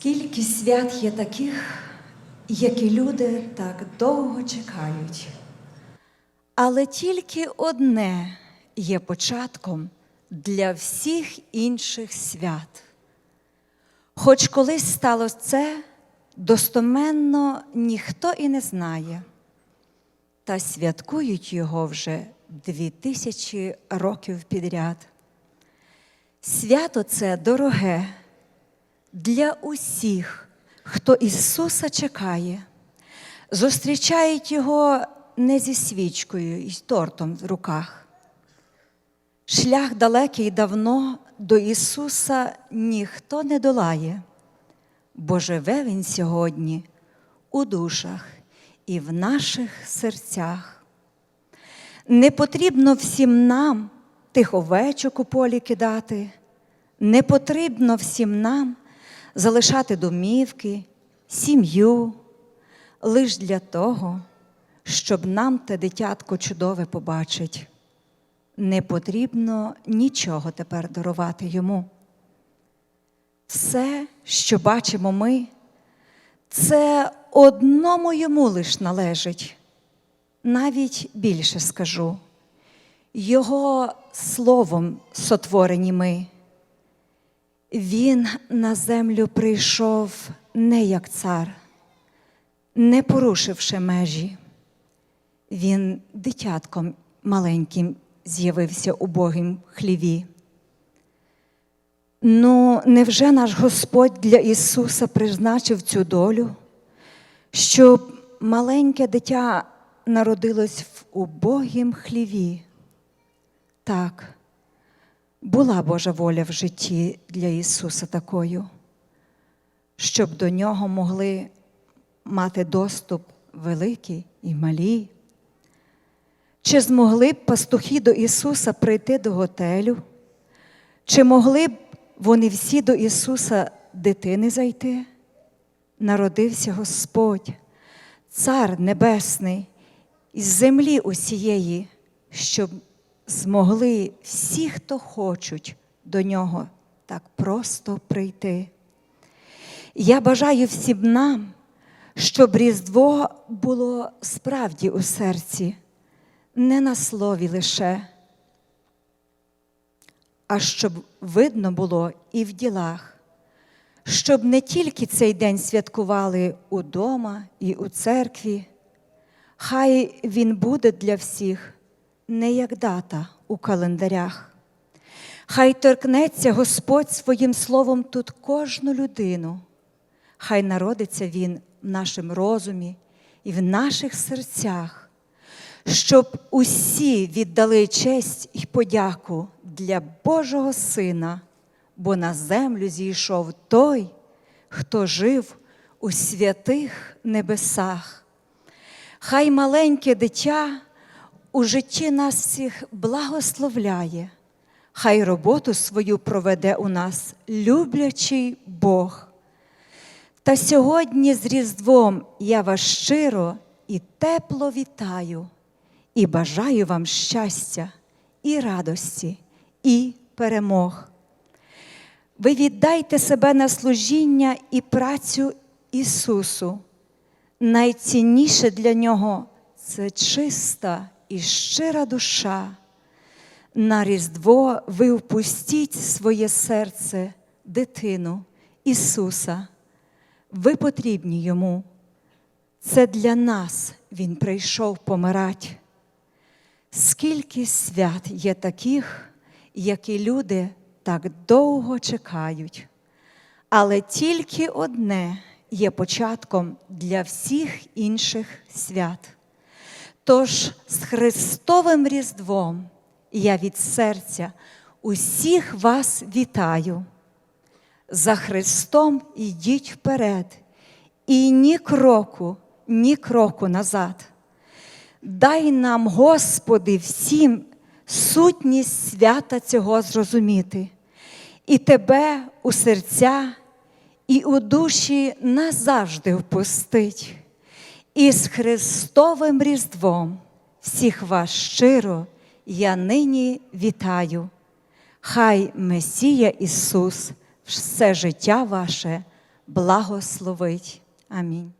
Скільки свят є таких, які люди так довго чекають. Але тільки одне є початком для всіх інших свят. Хоч колись сталося це, достоменно ніхто і не знає, та святкують його вже дві тисячі років підряд. Свято це дороге для усіх, хто Ісуса чекає, зустрічають Його не зі свічкою і тортом в руках. Шлях далекий давно до Ісуса ніхто не долає, бо живе Він сьогодні у душах і в наших серцях. Не потрібно всім нам тих овечок у полі кидати, не потрібно всім нам залишати домівки, сім'ю, лиш для того, щоб нам те дитятко чудове побачить. Не потрібно нічого тепер дарувати йому. Все, що бачимо ми, це одному йому лиш належить. Навіть більше скажу. Його словом сотворені ми. Він на землю прийшов не як цар, не порушивши межі. Він дитятком маленьким з'явився у Богім хліві. Ну, невже наш Господь для Ісуса призначив цю долю, щоб маленьке дитя народилось в убогім хліві? Так, була Божа воля в житті для Ісуса такою, щоб до нього могли мати доступ великі і малі. Чи змогли б пастухи до Ісуса прийти до готелю? Чи могли б вони всі до Ісуса дитини зайти? Народився Господь, Цар Небесний, із землі усієї, щоб змогли всі, хто хочуть до нього так просто прийти. Я бажаю всім нам, щоб Різдво було справді у серці, не на слові лише, а щоб видно було і в ділах, щоб не тільки цей день святкували удома і у церкві, хай він буде для всіх не як дата у календарях. Хай торкнеться Господь своїм словом тут кожну людину, хай народиться Він в нашому розумі і в наших серцях, щоб усі віддали честь і подяку для Божого Сина, бо на землю зійшов той, хто жив у святих небесах. Хай маленьке дитя у житті нас всіх благословляє, хай роботу свою проведе у нас люблячий Бог. Та сьогодні з Різдвом я вас щиро і тепло вітаю і бажаю вам щастя і радості, і перемог. Ви віддайте себе на служіння і працю Ісусу. Найцінніше для Нього це чиста і щира душа. На Різдво ви впустіть своє серце, дитину Ісуса. Ви потрібні Йому. Це для нас Він прийшов помирать. Скільки свят є таких, які люди так довго чекають, але тільки одне є початком для всіх інших свят. Тож з Христовим Різдвом я від серця усіх вас вітаю. За Христом йдіть вперед, і ні кроку, ні кроку назад. Дай нам, Господи, всім сутність свята цього зрозуміти, і Тебе у серця, і у душі назавжди впустить. І з Христовим Різдвом всіх вас щиро я нині вітаю. Хай Месія Ісус все життя ваше благословить. Амінь.